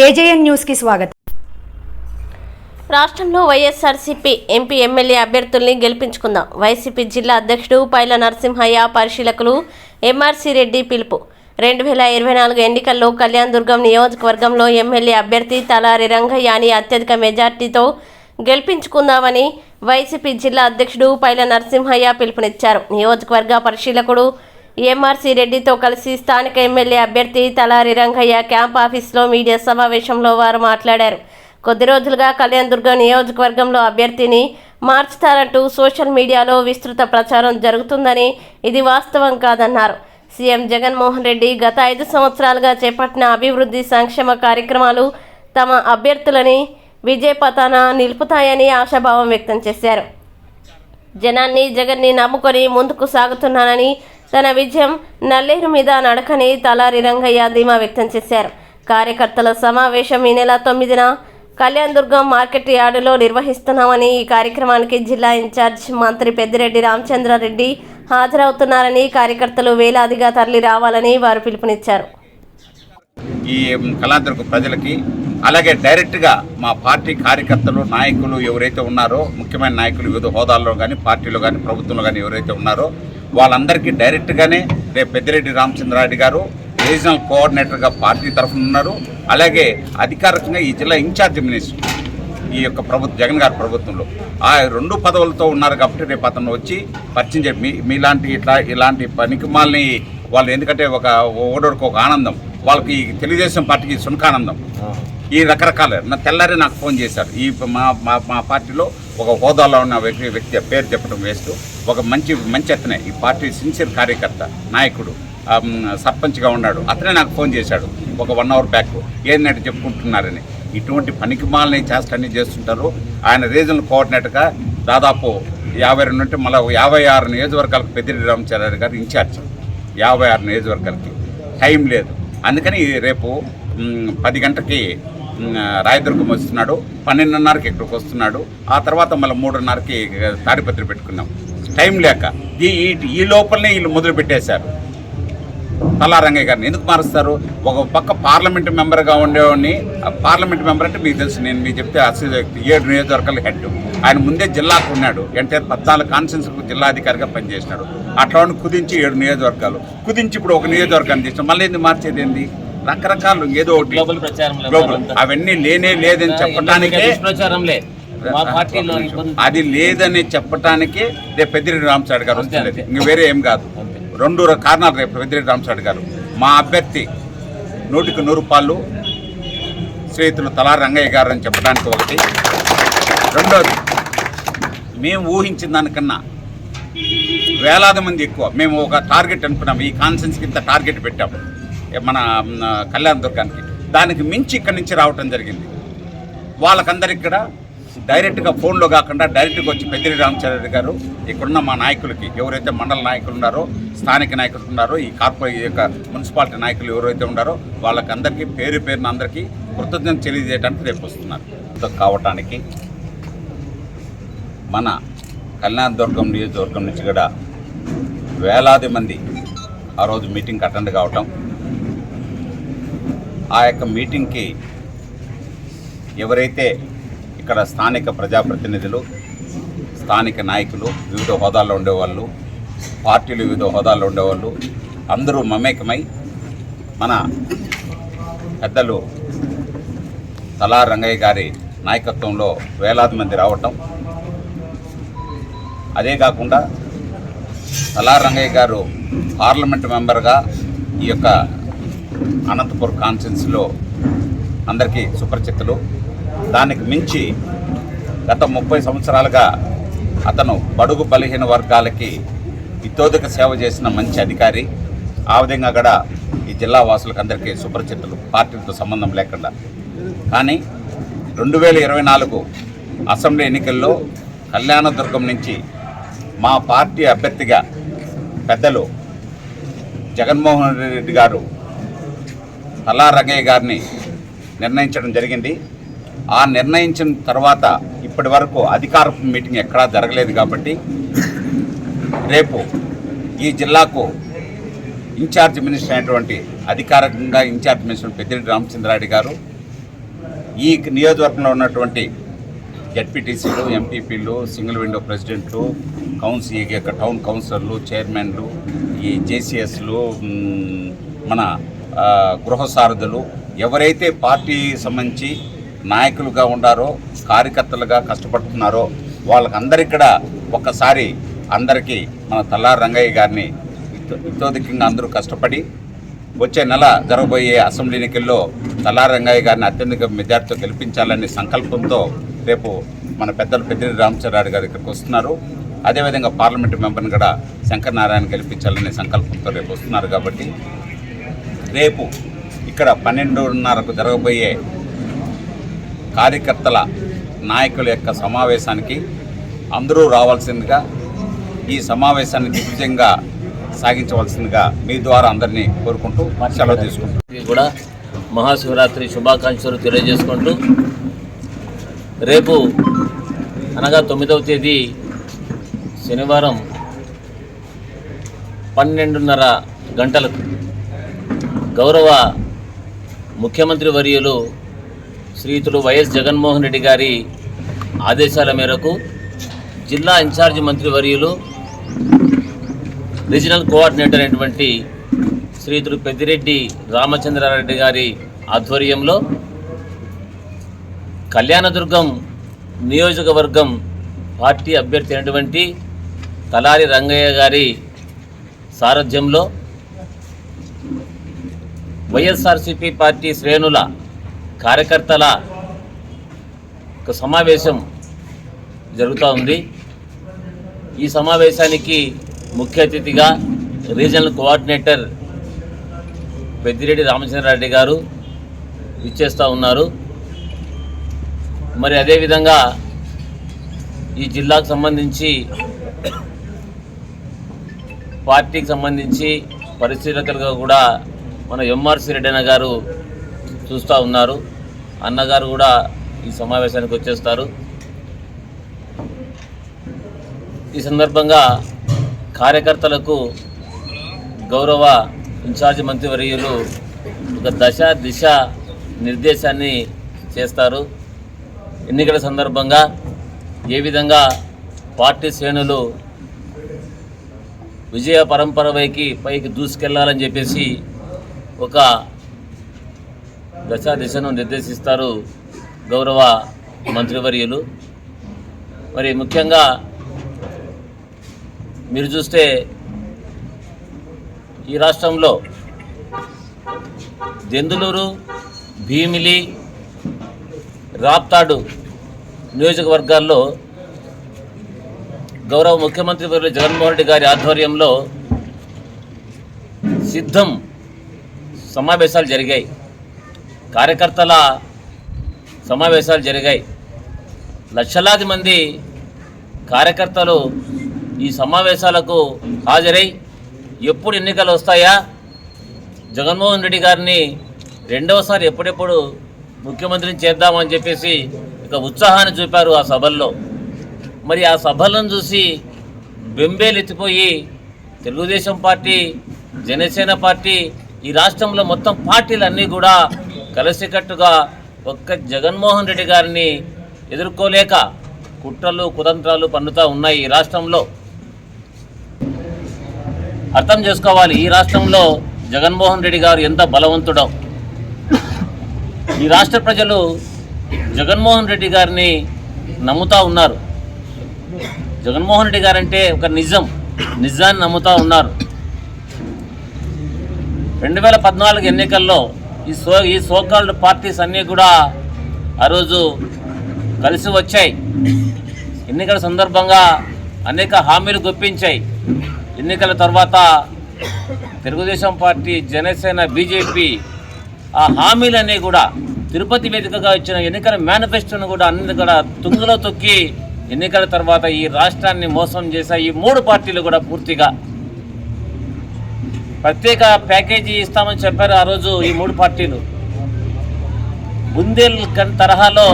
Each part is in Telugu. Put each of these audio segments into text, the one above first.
ఏజేఎన్ న్యూస్కి స్వాగతం. రాష్ట్రంలో వైఎస్ఆర్సీపీ ఎంపీ ఎమ్మెల్యే అభ్యర్థుల్ని గెలిపించుకుందాం. వైసీపీ జిల్లా అధ్యక్షుడు పైల నరసింహయ్య పరిశీలకులు ఎంఆర్సీ రెడ్డి పిలుపు. రెండు వేల ఇరవై నాలుగు ఎన్నికల్లో కళ్యాణ్ దుర్గం నియోజకవర్గంలో ఎమ్మెల్యే అభ్యర్థి తలారి రంగయ్యని అత్యధిక మెజార్టీతో గెలిపించుకుందామని వైసీపీ జిల్లా అధ్యక్షుడు పైల నరసింహయ్య పిలుపునిచ్చారు. నియోజకవర్గ పరిశీలకుడు ఎంఆర్సీ రెడ్డితో కలిసి స్థానిక ఎమ్మెల్యే అభ్యర్థి తలారి రంగయ్య క్యాంప్ ఆఫీస్లో మీడియా సమావేశంలో వారు మాట్లాడారు. కొద్ది రోజులుగా కళ్యాణ్ దుర్గం నియోజకవర్గంలో అభ్యర్థిని మార్చుతారంటూ సోషల్ మీడియాలో విస్తృత ప్రచారం జరుగుతుందని ఇది వాస్తవం కాదన్నారు. సీఎం జగన్మోహన్ రెడ్డి గత ఐదు సంవత్సరాలుగా చేపట్టిన అభివృద్ధి సంక్షేమ కార్యక్రమాలు తమ అభ్యర్థులని విజయపతాన నిలుపుతాయని ఆశాభావం వ్యక్తం చేశారు. జనాన్ని జగన్ని నమ్ముకొని ముందుకు సాగుతున్నానని తన విజయం నల్లేరు మీద నడకని తలారి రంగయ్య ధీమా వ్యక్తం చేశారు. కార్యకర్తల సమావేశం ఈ నెల తొమ్మిదిన కళ్యాణ్ దుర్గం మార్కెట్ యార్డులో నిర్వహిస్తున్నామని ఈ కార్యక్రమానికి జిల్లా ఇన్ఛార్జ్ మంత్రి పెద్దిరెడ్డి రామచంద్రారెడ్డి హాజరవుతున్నారని కార్యకర్తలు వేలాదిగా తరలి రావాలని వారు పిలుపునిచ్చారు. ఈ కళాదుర్గ ప్రజలకి అలాగే డైరెక్ట్గా మా పార్టీ కార్యకర్తలు నాయకులు ఎవరైతే ఉన్నారో ముఖ్యమైన నాయకులు వివిధ హోదాల్లో కానీ పార్టీలో కానీ ప్రభుత్వంలో కానీ ఎవరైతే ఉన్నారో వాళ్ళందరికీ డైరెక్ట్గానే రేపు పెద్దిరెడ్డి రామచంద్రారెడ్డి గారు రీజనల్ కోఆర్డినేటర్గా పార్టీ తరఫున ఉన్నారు. అలాగే అధికారికంగా ఈ జిల్లా ఇన్ఛార్జ్ మినిస్టర్ ఈ యొక్క ప్రభుత్వ జగన్ గారి ప్రభుత్వంలో. ఆ రెండు పదవులతో ఉన్నారు కాబట్టి రేపు అతను వచ్చి పరిచయం చెప్పి మీ మీలాంటి ఇట్లా ఇలాంటి పనికిమాలని వాళ్ళు ఎందుకంటే ఒక ఓడోడికి ఒక ఆనందం. వాళ్ళకి తెలుగుదేశం పార్టీకి సునకానందం. ఈ రకరకాల నా తెల్లారి నాకు ఫోన్ చేశారు. ఈ మా మా మా పార్టీలో ఒక హోదాలో ఉన్న వ్యక్తి వ్యక్తి పేరు చెప్పడం వేస్ట్. ఒక మంచి మంచి అతనే. ఈ పార్టీ సిన్సియర్ కార్యకర్త నాయకుడు సర్పంచ్గా ఉన్నాడు. అతనే నాకు ఫోన్ చేశాడు. ఒక వన్ అవర్ బ్యాక్. ఏంటంటే చెప్పుకుంటున్నారని. ఇటువంటి పనికిమాలని చేష్టన్ని చేస్తుంటారు. ఆయన రీజనల్ కోఆర్డినేటర్గా దాదాపు యాభై రెండు అంటే మళ్ళీ యాభై ఆరు నియోజకవర్గాలకు పెద్దిరెడ్డి రామచంద్ర గారు ఇన్ఛార్జ్. యాభై ఆరు నియోజకవర్గాలకి. టైం లేదు. అందుకని రేపు పది గంటకి రాయదుర్గం వస్తున్నాడు. పన్నెండున్నరకి ఇక్కడికి వస్తున్నాడు. ఆ తర్వాత మళ్ళీ మూడున్నరకి తాడిపత్రి పెట్టుకున్నాం టైం లేక ఈ ఈ- లోపలనే వీళ్ళు మొదలు పెట్టేశారు. తలారంగయ్య గారిని ఎందుకు మారుస్తారు? ఒక పక్క పార్లమెంట్ మెంబర్గా ఉండేవాడిని. పార్లమెంట్ మెంబర్ అంటే మీకు తెలుసు నేను మీకు చెప్తే అసలు ఏడు నియోజకవర్గాల హెడ్. ఆయన ముందే జిల్లాకు ఉన్నాడు. ఎన్టీఆర్ పద్నాలుగు కాన్స్టిట్యూన్సీలకు జిల్లాధికారిగా పనిచేసినాడు. అట్లా కుదించి ఏడు నియోజకవర్గాలు. కుదించి ఇప్పుడు ఒక నియోజకవర్గాన్ని చేసిన మళ్ళీ ఏంది మార్చేది ఏంది? రకరకాలు ఏదో ఒకటి గ్లోబల్. అవన్నీ లేనే లేదని చెప్పడానికే అది లేదని చెప్పటానికి రేపు పెద్దిరెడ్డి రామచారి గారు. ఇంక వేరే ఏం కాదు. రెండు కారణాలు రేపు పెద్దిరెడ్డి రామచారి గారు. మా అభ్యర్థి నూటికి నూరు పాళ్ళు శ్రీయుతులు తలా రంగయ్య గారు అని చెప్పడానికి ఒకటి. రెండోది మేము ఊహించిన దానికన్నా వేలాది మంది ఎక్కువ. మేము ఒక టార్గెట్ అనుకున్నాం. ఈ కాన్ఫరెన్స్కి ఇంత టార్గెట్ పెట్టాము. మన కళ్యాణ దుర్గానికి. దానికి మించి ఇక్కడి నుంచి రావటం జరిగింది. వాళ్ళకందరికి ఇక్కడ డైరెక్ట్గా ఫోన్లో కాకుండా డైరెక్ట్గా వచ్చి పెద్దిరి రామచంద్ర గారు ఇక్కడున్న మా నాయకులకి ఎవరైతే మండల నాయకులు ఉన్నారో స్థానిక నాయకులు ఉన్నారో ఈ కార్పొరేట్ యొక్క మున్సిపాలిటీ నాయకులు ఎవరైతే ఉన్నారో వాళ్ళకందరికీ పేరు పేరున అందరికీ కృతజ్ఞత తెలియజేయడానికి రేపు వస్తున్నారు. కావటానికి మన కళ్యాణదుర్గం నియోజకవర్గం నుంచి కూడా వేలాది మంది ఆ రోజు మీటింగ్కి అటెండ్ కావటం ఆ యొక్క మీటింగ్కి ఎవరైతే ఇక్కడ స్థానిక ప్రజాప్రతినిధులు స్థానిక నాయకులు వివిధ హోదాల్లో ఉండేవాళ్ళు పార్టీలు వివిధ హోదాల్లో ఉండేవాళ్ళు అందరూ మమేకమై మన పెద్దలు తలా రంగయ్య గారి నాయకత్వంలో వేలాది మంది రావటం. అదే కాకుండా తలా రంగయ్య గారు పార్లమెంట్ మెంబర్గా ఈ యొక్క అనంతపూర్ కాన్ఫరెన్స్లో అందరికీ సుపరిచితులు. దానికి మించి గత ముప్పై సంవత్సరాలుగా అతను బడుగు బలహీన వర్గాలకి ఇతోదిక సేవ చేసిన మంచి అధికారి. ఆ విధంగా కూడా ఈ జిల్లా వాసులకు అందరికీ సుపరిచితులు. పార్టీలతో సంబంధం లేకుండా. కానీ రెండు వేల ఇరవై నాలుగు అసెంబ్లీ ఎన్నికల్లో కళ్యాణదుర్గం నుంచి మా పార్టీ అభ్యర్థిగా పెద్దలు జగన్మోహన్ రెడ్డి గారు తలా రంగయ్య గారిని నిర్ణయించడం జరిగింది. ఆ నిర్ణయించిన తర్వాత ఇప్పటి వరకు అధికార మీటింగ్ ఎక్కడా జరగలేదు కాబట్టి రేపు ఈ జిల్లాకు ఇన్ఛార్జ్ మినిస్టర్ అయినటువంటి అధికారికంగా ఇన్ఛార్జ్ మినిస్టర్ పెద్దిరెడ్డి రామచంద్రారెడ్డి గారు ఈ నియోజకవర్గంలో ఉన్నటువంటి జడ్పీటీసీలు ఎంపీపీలు సింగిల్ విండో ప్రెసిడెంట్లు కౌన్సిల్ ఈ యొక్క టౌన్ కౌన్సిలర్లు చైర్మన్లు ఈ జేసీఎస్లు మన గృహసారథులు గృహ ఎవరైతే పార్టీ సంబంధించి నాయకులుగా ఉండారో కార్యకర్తలుగా కష్టపడుతున్నారో వాళ్ళకందరికీ కూడా ఒక్కసారి అందరికీ మన తల్లారి రంగయ్య గారిని ఇతో- అందరూ కష్టపడి వచ్చే నెల జరగబోయే అసెంబ్లీ ఎన్నికల్లో తల్లారు రంగయ్య గారిని అత్యధిక మెజార్టీతో గెలిపించాలనే సంకల్పంతో రేపు మన పెద్దలు పెద్దిరి రామచంద్రరావు గారి ఇక్కడికి వస్తున్నారు. అదేవిధంగా పార్లమెంటు మెంబర్ని కూడా శంకర్ నారాయణ గెలిపించాలనే సంకల్పంతో రేపు వస్తున్నారు కాబట్టి రేపు ఇక్కడ పన్నెండున్నరకు జరగబోయే కార్యకర్తల నాయకుల యొక్క సమావేశానికి అందరూ రావాల్సిందిగా ఈ సమావేశాన్ని దిగ్విజయంగా సాగించవలసిందిగా మీ ద్వారా అందరినీ కోరుకుంటూ సెలవు తీసుకుంటాం ఇది కూడా మహాశివరాత్రి శుభాకాంక్షలు తెలియజేసుకుంటూ రేపు అనగా తొమ్మిదవ తేదీ శనివారం పన్నెండున్నర గంటలకు గౌరవ ముఖ్యమంత్రి వర్యులు శ్రీతులు వైఎస్ జగన్మోహన్ రెడ్డి గారి ఆదేశాల మేరకు జిల్లా ఇన్ఛార్జ్ మంత్రి వర్యులు రీజనల్ కోఆర్డినేటర్ అయినటువంటి శ్రీతులు పెద్దిరెడ్డి రామచంద్రారెడ్డి గారి ఆధ్వర్యంలో కళ్యాణదుర్గం నియోజకవర్గం పార్టీ అభ్యర్థి అయినటువంటి తలారి రంగయ్య గారి సారథ్యంలో వైఎస్ఆర్సిపి పార్టీ శ్రేణుల కార్యకర్తల ఒక సమావేశం జరుగుతూ ఉంది. ఈ సమావేశానికి ముఖ్య అతిథిగా రీజనల్ కోఆర్డినేటర్ పెద్దిరెడ్డి రామచంద్రారెడ్డి గారు ఇచ్చేస్తూ ఉన్నారు. మరి అదేవిధంగా ఈ జిల్లాకు సంబంధించి పార్టీకి సంబంధించి పరిశీలకులుగా కూడా మన ఎంఆర్సి రెడ్డి అన్న గారు చూస్తూ ఉన్నారు. అన్నగారు కూడా ఈ సమావేశానికి వచ్చేస్తారు. ఈ సందర్భంగా కార్యకర్తలకు గౌరవ ఇన్ఛార్జి మంత్రివర్యులు ఒక దశ దిశ నిర్దేశాన్ని చేస్తారు. ఎన్నికల సందర్భంగా ఏ విధంగా పార్టీ శ్రేణులు విజయ పరంపర పైకి పైకి దూసుకెళ్ళాలని చెప్పేసి ఒక దశ దిశను నిర్దేశిస్తారు గౌరవ మంత్రివర్యులు. మరి ముఖ్యంగా మీరు చూస్తే ఈ రాష్ట్రంలో దెందులూరు భీమిలి రాప్తాడు నియోజకవర్గాల్లో గౌరవ ముఖ్యమంత్రి జగన్మోహన్ రెడ్డి గారి ఆధ్వర్యంలో సిద్ధం సమావేశాలు జరిగాయి. కార్యకర్తల సమావేశాలు జరిగాయి. లక్షలాది మంది కార్యకర్తలు ఈ సమావేశాలకు హాజరై ఎప్పుడు ఎన్నికలు వస్తాయా? జగన్మోహన్ రెడ్డి గారిని రెండవసారి ఎప్పుడెప్పుడు ముఖ్యమంత్రిని చేద్దామని చెప్పేసి ఒక ఉత్సాహాన్ని చూపారు ఆ సభల్లో. మరి ఆ సభలను చూసి బెంబేలెత్తిపోయి తెలుగుదేశం పార్టీ జనసేన పార్టీ ఈ రాష్ట్రంలో మొత్తం పార్టీలన్నీ కూడా కలిసికట్టుగా ఒక్క జగన్మోహన్ రెడ్డి గారిని ఎదుర్కోలేక కుట్రలు కుతంత్రాలు పన్నుతూ ఉన్నాయి ఈ రాష్ట్రంలో. అర్థం చేసుకోవాలి ఈ రాష్ట్రంలో జగన్మోహన్ రెడ్డి గారు ఎంత బలవంతుడో. ఈ రాష్ట్ర ప్రజలు జగన్మోహన్ రెడ్డి గారిని నమ్ముతా ఉన్నారు. జగన్మోహన్ రెడ్డి గారంటే ఒక నిజం నిజాన్ని నమ్ముతా ఉన్నారు. రెండు వేల పద్నాలుగు ఎన్నికల్లో ఈ సో ఈ సోకాల్డ్ పార్టీస్ అన్నీ కూడా ఆ రోజు కలిసి వచ్చాయి. ఎన్నికల సందర్భంగా అనేక హామీలు గొప్పించాయి. ఎన్నికల తర్వాత తెలుగుదేశం పార్టీ జనసేన బీజేపీ ఆ హామీలన్నీ కూడా తిరుపతి వేదికగా ఇచ్చిన ఎన్నికల మేనిఫెస్టోను కూడా అన్ని కూడా తుంగలో తొక్కి ఎన్నికల తర్వాత ఈ రాష్ట్రాన్ని మోసం చేశాయి. ఈ మూడు పార్టీలు కూడా పూర్తిగా ప్రత్యేక ప్యాకేజీ ఇస్తామని చెప్పారు ఆ రోజు ఈ మూడు పార్టీలు. బుందేల్ కన్ తరహాలో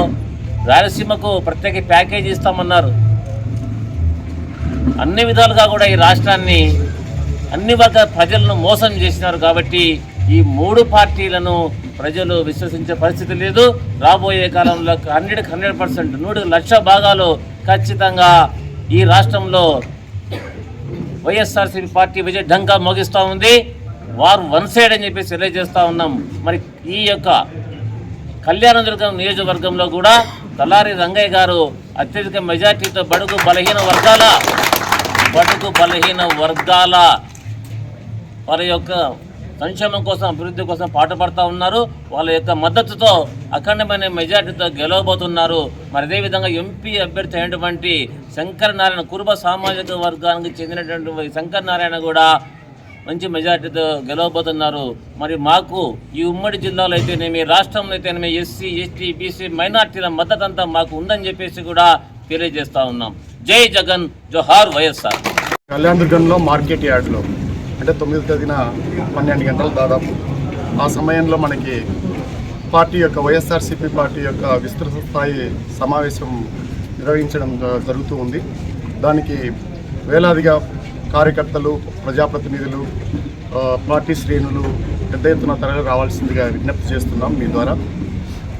రాయలసీమకు ప్రత్యేక ప్యాకేజీ ఇస్తామన్నారు. అన్ని విధాలుగా కూడా ఈ రాష్ట్రాన్ని అన్ని వర్గ ప్రజలను మోసం చేసినారు కాబట్టి ఈ మూడు పార్టీలను ప్రజలు విశ్వసించే పరిస్థితి లేదు. రాబోయే కాలంలో హండ్రెడ్కి హండ్రెడ్ పర్సెంట్ నూరు లక్ష భాగాలు ఖచ్చితంగా ఈ రాష్ట్రంలో వైఎస్ఆర్సీపీ పార్టీ విజయ ఢంకా మోగిస్తూ ఉంది. వారు వన్ సైడ్ అని చెప్పేసి తెలియజేస్తూ ఉన్నాం. మరి ఈ యొక్క కళ్యాణదుర్గం నియోజకవర్గంలో కూడా తలారి రంగయ్య గారు అత్యధిక మెజార్టీతో బడుగు బలహీన వర్గాల బడుగు బలహీన వర్గాల వారి యొక్క సంక్షేమం కోసం అభివృద్ధి కోసం పాటుపడతా ఉన్నారు. వాళ్ళ యొక్క మద్దతుతో అఖండమైన మెజార్టీతో గెలవబోతున్నారు. మరి అదేవిధంగా ఎంపీ అభ్యర్థి అయినటువంటి శంకర నారాయణ కురుబ సామాజిక వర్గానికి చెందినటువంటి శంకర నారాయణ కూడా మంచి మెజార్టీతో గెలవబోతున్నారు. మరి మాకు ఈ ఉమ్మడి జిల్లాలో అయితేనేమి రాష్ట్రంలో అయితేనేమి ఎస్సీ ఎస్టీ బీసీ మైనార్టీల మద్దతు అంతా మాకు ఉందని చెప్పేసి కూడా తెలియజేస్తా ఉన్నాం. జై జగన్ జోహార్ వైఎస్ఆర్. కళ్యాణ్ దుర్గంలో మార్కెట్ యార్డ్లో. అంటే తొమ్మిది తేదీన పన్నెండు గంటలు దాదాపు. ఆ సమయంలో మనకి పార్టీ యొక్క వైఎస్ఆర్సీపీ పార్టీ యొక్క విస్తృత స్థాయి సమావేశం నిర్వహించడం జరుగుతూ ఉంది. దానికి వేలాదిగా కార్యకర్తలు ప్రజాప్రతినిధులు పార్టీ శ్రేణులు పెద్ద ఎత్తున తరలి రావాల్సిందిగా విజ్ఞప్తి చేస్తున్నాం మీ ద్వారా.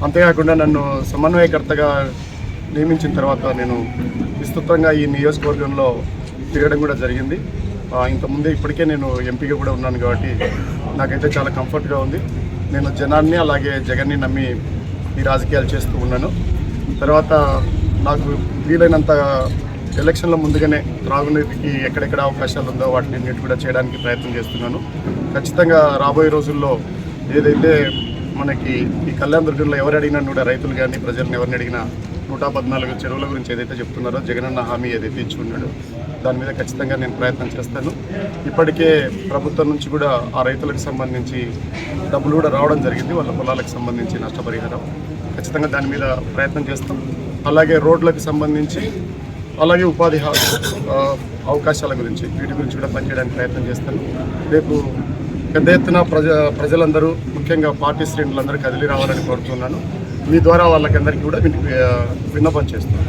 అంతేకాకుండా నన్ను సమన్వయకర్తగా నియమించిన తర్వాత నేను విస్తృతంగా ఈ నియోజకవర్గంలో తిరగడం కూడా జరిగింది. ఇంతకుముందే ఇప్పటికే నేను ఎంపీగా కూడా ఉన్నాను కాబట్టి నాకైతే చాలా కంఫర్ట్గా ఉంది. నేను జనాన్ని అలాగే జగన్ని నమ్మి ఈ రాజకీయాలు చేస్తూ ఉన్నాను. తర్వాత నాకు వీలైనంత ఎలక్షన్ల ముందుగానే త్రాగునీటికి ఎక్కడెక్కడ అవకాశాలు ఉందో వాటిని అన్నిటి కూడా చేయడానికి ప్రయత్నం చేస్తున్నాను. ఖచ్చితంగా రాబోయే రోజుల్లో ఏదైతే మనకి ఈ కళ్యాణ దుర్గంలో ఎవరు అడిగినా కూడా రైతులు కానీ ప్రజలను ఎవరిని అడిగినా నూట పద్నాలుగు చెరువుల గురించి ఏదైతే చెప్తున్నారో జగనన్న హామీ ఏదైతే ఇచ్చి ఉన్నాడో దాని మీద ఖచ్చితంగా నేను ప్రయత్నం చేస్తాను. ఇప్పటికే ప్రభుత్వం నుంచి కూడా ఆ రైతులకు సంబంధించి డబ్బులు కూడా రావడం జరిగింది. వాళ్ళ పొలాలకు సంబంధించి నష్టపరిహారం ఖచ్చితంగా దాని మీద ప్రయత్నం చేస్తాం. అలాగే రోడ్లకు సంబంధించి అలాగే ఉపాధి అవకాశాల గురించి వీటి గురించి కూడా పనిచేయడానికి ప్రయత్నం చేస్తాను. రేపు పెద్ద ఎత్తున ప్రజ ప్రజలందరూ ముఖ్యంగా పార్టీ శ్రేణులందరూ కదిలి రావాలని కోరుతున్నాను. మీ ద్వారా వాళ్ళకందరికీ కూడా విన్- విన్నపం చేస్తున్నాను